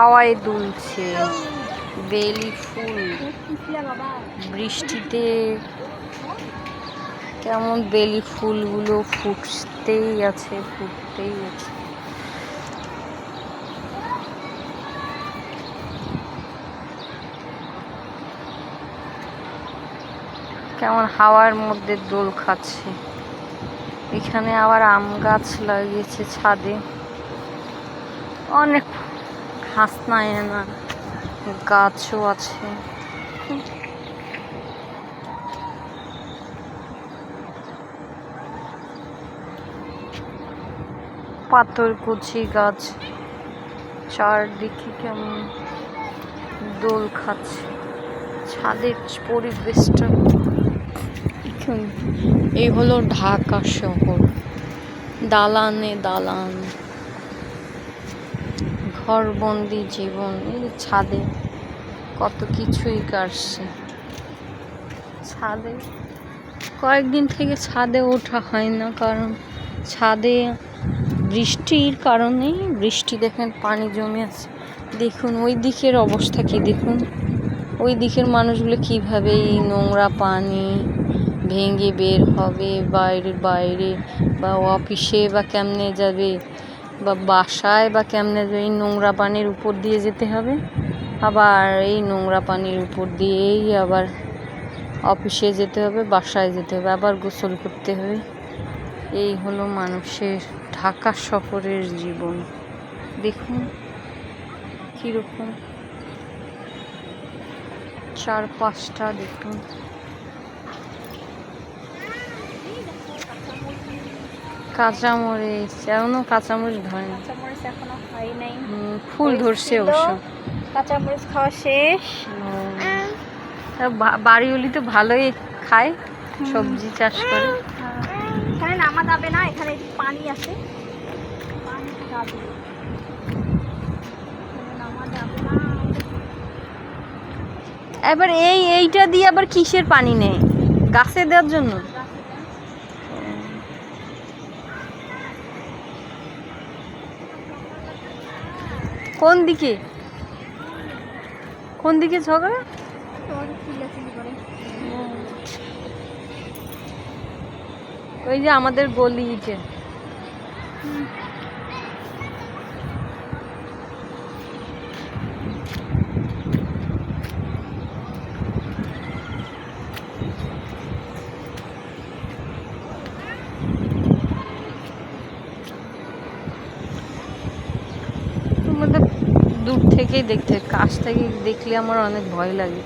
হাওয়ায় দুলছে, বেলি ফুল। বৃষ্টিতে কেমন বেলি ফুলগুলো ফুটতেই আছে ফুটতেই আছে। কেমন হাওয়ার মধ্যে দোল খাচ্ছে। এখানে আবার আম গাছ লাগিয়েছে ছাদে। অনেক হাসনায় না গাছও আছে। পাথর কুচি গাছ, চারদিকে কেমন দোল খাচ্ছে, ছাদের পরিবেশটা এই হলো ঢাকা শহর। দালানে দালান। ঘরবন্দি জীবন, এই ছাদে কত কিছুই কাটছে। ছাদে, কয়েকদিন থেকে ছাদে ওঠা হয় না, কারণ ছাদে বৃষ্টির কারণে বৃষ্টি দেখেন, পানি জমে আছে। দেখুন, ওই দিকের অবস্থা কি, দেখুন। ওই দিকের মানুষগুলো কীভাবে এই নোংরা পানি ভেঙে বের হবে, বাইরে বাইরে, বা অফিসে বা কেমনে যাবে? বা বাসায় বা কেমনে এই নোংরা পানির উপর দিয়ে যেতে হবে, আবার এই নোংরা পানির উপর দিয়েই আবার অফিসে যেতে হবে, বাসায় যেতে হবে, আবার গোসল করতে হবে। এই হলো মানুষের ঢাকা সফরের জীবন। দেখুন কীরকম চার পাঁচটা দেখুন। কাঁচামরিচ এখনও কাঁচামরিচ ধরে না কাঁচামরিচ এখনও হয় নাই। ফুল ধরছে। অবশ্য। কাঁচামরিচ খাওয়া শেষ। তা বা- তো ভালোই খায় সবজি চাষ করে। এখানে নামা যাবে না এখানে পানি আছে। পানি যাবে। এবার এই এইটা দিয়ে আবার কিসের পানি নেই? গাছে দেওয়ার জন্য? কোন দিকে? কোন দিকে ঝগড়া? ওই যে আমাদের গলি যে। দূর থেকেই দেখতে। কাছ থেকে দেখলে আমার অনেক ভয় লাগে